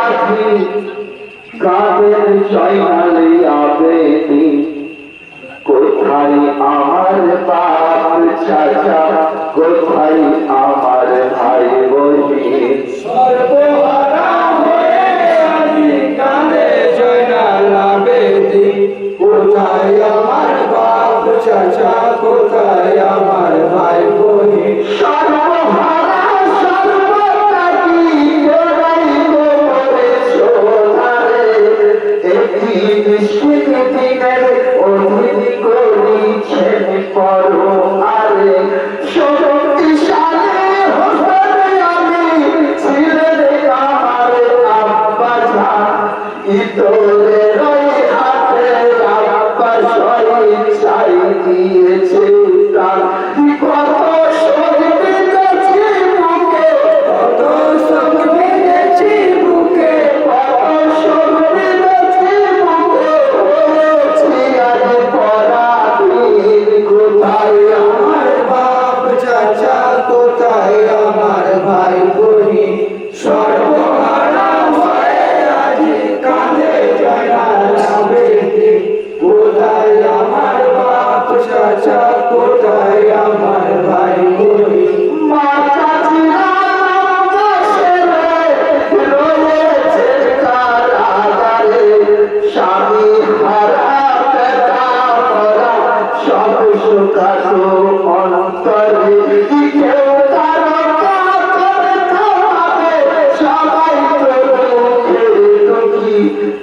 কাছে কাদের শয়তানে আবেদি কোথায় আমার বাপ চাচা কোথায় আমার ভাই বলি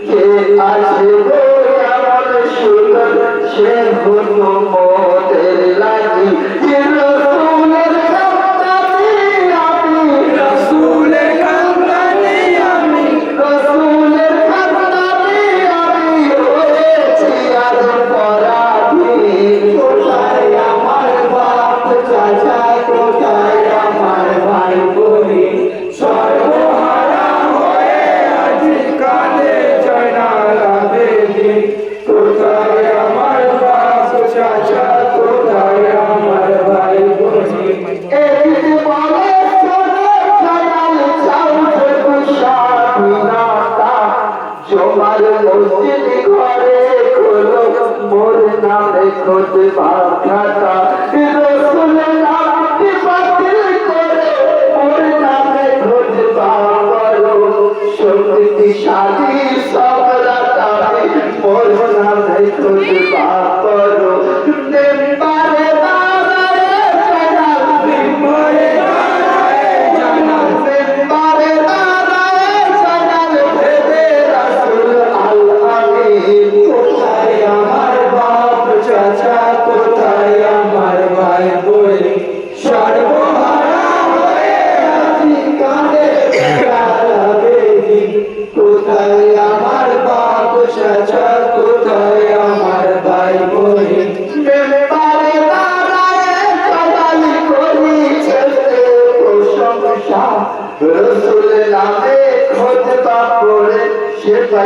কে আছে আমার সুন্দর সে হলো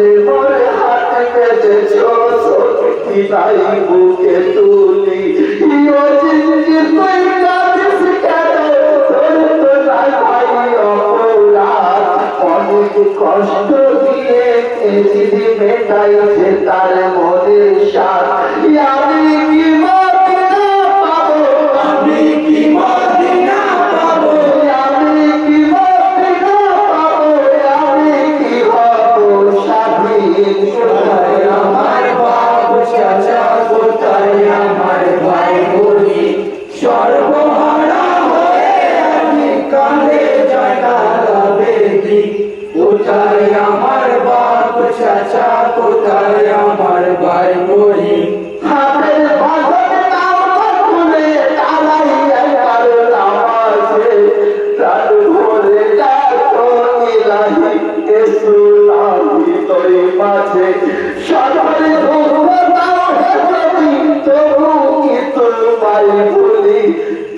মনে মনে হাতে কেটেছ সত্যি তাই বুকে তুলি। ইও জিন্দি তুই কাঁদিস কেন? তোর তো নাই ভাই অপরাধ। অনেক কষ্ট দিয়ে এসিদি মেটাইছে তার মনের সাথ আমি ভুলি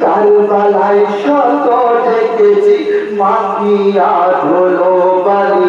কাল বালাই শত দেখেছি মাফিয়া ধুলো বালি।